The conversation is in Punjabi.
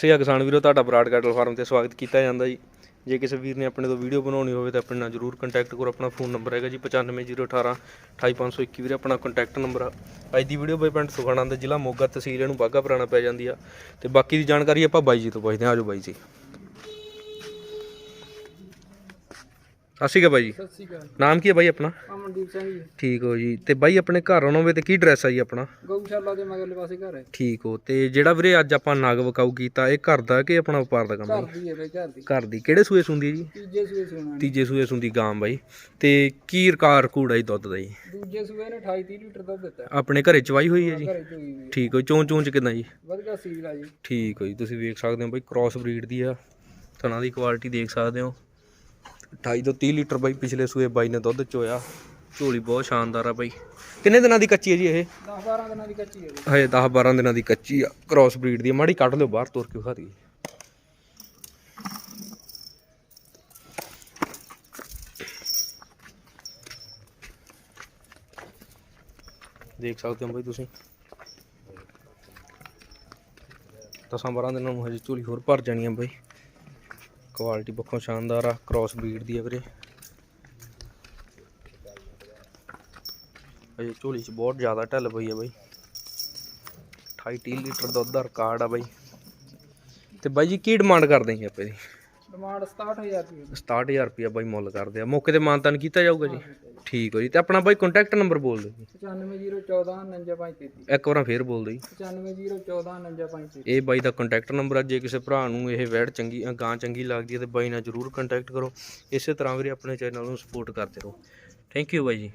ਸ੍ਰੀ ਅਕਾਲ ਕਿਸਾਨ ਵੀਰੋ, ਤੁਹਾਡਾ ਬਰਾਡ ਕੈਟਲ ਫਾਰਮ ਤੇ ਸਵਾਗਤ ਕੀਤਾ ਜਾਂਦਾ ਜੀ। ਜੇ ਕਿਸੇ ਵੀਰ ਨੇ ਆਪਣੇ ਤੋਂ ਵੀਡੀਓ ਬਣਾਉਣੀ ਹੋਵੇ ਤਾਂ ਆਪਣੇ ਨਾਲ ਜਰੂਰ ਕੰਟੈਕਟ ਕਰੋ, ਆਪਣਾ ਫੋਨ ਨੰਬਰ ਹੈਗਾ ਜੀ 95018 28521 ਵੀਰੇ, ਆਪਣਾ ਕੰਟੈਕਟ ਨੰਬਰ ਆ। ਅੱਜ ਦੀ ਵੀਡੀਓ ਬਾਈ ਪਿੰਡ ਸੁਖਾਣਾ ਦਾ ਜ਼ਿਲ੍ਹਾ ਮੋਗਾ ਤਹਿਸੀਲ ਇਹਨੂੰ ਬਾਗਾ ਪੁਰਾਣਾ ਪੈ ਜਾਂਦੀ ਆ। ਤੇ ਬਾਕੀ ਦੀ ਜਾਣਕਾਰੀ ਆਪਾਂ ਬਾਈ ਜੀ ਤੋਂ ਪੁੱਛਦੇ ਹਾਂ। ਆਜੋ ਬਾਈ ਜੀ। ਸਤਿ ਸ਼੍ਰੀ ਅਕਾਲ ਬਾਈ ਜੀ ਸਤਿ ਸ਼੍ਰੀ ਅਕਾਲ ਨਾਮ ਕੀ ਹੈ ਬਾਈ ਆਪਣਾ? ਅਮਨਦੀਪ ਸਿੰਘ ਜੀ। ਠੀਕ ਹੋ ਜੀ। ਤੇ ਬਾਈ ਆਪਣੇ ਘਰ ਆਉਣਾ ਹੋਵੇ ਤੇ ਕੀ ਐਡਰੈਸ ਆ ਜੀ ਆਪਣਾ? ਗਊਸ਼ਾਲਾ ਦੇ ਮਗਰਲੇ ਪਾਸੇ ਘਰ ਹੈ। ਠੀਕ ਹੋ। ਤੇ ਜਿਹੜਾ ਵੀਰੇ ਅੱਜ ਆਪਾਂ ਨਗ ਵਕਾਊ ਕੀਤਾ ਇਹ ਘਰ ਦਾ ਕਿ ਆਪਣਾ ਵਪਾਰ ਦਾ ਕੰਮ ਹੈ? ਘਰ ਦੀ ਹੈ ਬਈ ਘਰ ਦੀ। ਘਰ ਦੀ। ਕਿਹੜੇ ਸੂਏ ਸੁੰਦੀ ਜੀ? ਤੀਜੇ ਸੂਏ ਸੋਣਾ ਤੀਜੇ ਸੂਏ ਸੁੰਦੀ ਗਾਂ ਬਾਈ। ਤੇ ਕੀ ਰਕਾਰ ਕੂੜਾ ਜੀ ਦੁੱਧ ਦਾ ਜੀ? ਦੂਜੇ ਸੂਏ ਨੇ 28 30 ਲੀਟਰ ਦੁੱਧ ਦਿੱਤਾ। ਆਪਣੇ ਘਰੇ ਚਵਾਈ ਹੋਈ ਹੈ ਜੀ? ਘਰੇ ਚੋਈ ਵੀ ਠੀਕ ਹੋ ਚੋਂ ਚੋਂ ਚ ਕਿਦਾਂ ਜੀ? ਵਧੀਆ ਸੀਲ ਆ ਜੀ। ਠੀਕ ਹੋ ਜੀ। ਤੁਸੀਂ ਵੇਖ ਸਕਦੇ ਹੋ ਬਾਈ ਕ੍ਰਾਸ ਬਰੀਡ ਦੀ ਆ। ਥਣਾ ਦੀ ਕੁਆਲਿਟੀ ਦੇਖ ਸਕਦੇ ਹੋ। 28 ਤੋਂ 30 ਲੀਟਰ ਬਾਈ ਪਿਛਲੇ ਸੂਏ ਬਾਈ ਨੇ ਦੁੱਧ ਚੋਇਆ। ਝੋਲੀ ਬਹੁਤ ਸ਼ਾਨਦਾਰ ਆ ਬਾਈ। ਕਿੰਨੇ ਦਿਨਾਂ ਦੀ ਕੱਚੀ ਹੈ ਜੀ ਇਹ? 10 12 ਦਿਨਾਂ ਦੀ ਕੱਚੀ ਹੈ ਜੀ। ਹਜੇ 10 12 ਦਿਨਾਂ ਦੀ ਕੱਚੀ ਆ। ਕ੍ਰਾਸ ਬਰੀਡ ਦੀ। ਮਾੜੀ ਕੱਢ ਲਿਓ ਬਾਹਰ ਤੁਰ ਕੇ ਖਾ ਦਈਏ। ਦੇਖ ਸਕਦੇ ਹੋ ਬਾਈ ਤੁਸੀਂ। ਦਸਾਂ 12 ਦਿਨਾਂ ਨੂੰ ਹਜੇ ਝੋਲੀ ਹੋਰ ਭਰ ਜਾਣੀ ਆ ਬਾਈ। ਕੁਆਲਿਟੀ ਪੱਖੋਂ ਸ਼ਾਨਦਾਰ ਆ ਕ੍ਰਾਸ ਬਰੀਡ ਦੀ ਆ ਵੀਰੇ। ਅਜੇ ਝੋਲੀ 'ਚ ਬਹੁਤ ਜ਼ਿਆਦਾ ਢਿੱਲ ਪਈ ਆ ਬਾਈ। 28 30 ਲੀਟਰ ਦੁੱਧ ਦਾ ਰਿਕਾਰਡ ਆ ਬਾਈ। ਤੇ ਬਾਈ ਜੀ, ਕੀ ਡਿਮਾਂਡ ਕਰਦੇ ਜੀ ਆਪਾਂ ਦੀ ਡਿਮਾਂਡ 67000 ਰੁਪਏ 67000 ਰੁਪਇਆ ਬਾਈ ਮੁੱਲ ਕਰਦੇ ਆ। ਮੌਕੇ ਤੇ ਮਾਨਤਾਨ ਕੀਤਾ ਜਾਊਗਾ ਜੀ? ਠੀਕ ਹੋ ਜੀ। ਤੇ ਆਪਣਾ ਬਾਈ ਕੰਟੈਕਟ ਨੰਬਰ ਬੋਲ ਦਿਓ ਜੀ। 95014 99533 ਇੱਕ ਵਾਰ ਫੇਰ ਬੋਲ ਦਿਓ ਜੀ। 95014 99533 ਇਹ ਬਾਈ ਦਾ ਕੰਟੈਕਟ ਨੰਬਰ ਆ। ਜੇ ਕਿਸੇ ਭਰਾ ਨੂੰ ਇਹ ਵੈੜ ਚੰਗੀ ਗਾਂ ਚੰਗੀ ਲੱਗਦੀ ਹੈ ਤੇ ਬਾਈ ਨਾਲ ਜਰੂਰ ਕੰਟੈਕਟ ਕਰੋ। ਇਸੇ ਤਰ੍ਹਾਂ ਵੀਰੇ ਆਪਣੇ ਚੈਨਲ ਨੂੰ ਸਪੋਰਟ ਕਰਦੇ ਰਹੋ। ਥੈਂਕ ਯੂ ਬਾਈ ਜੀ।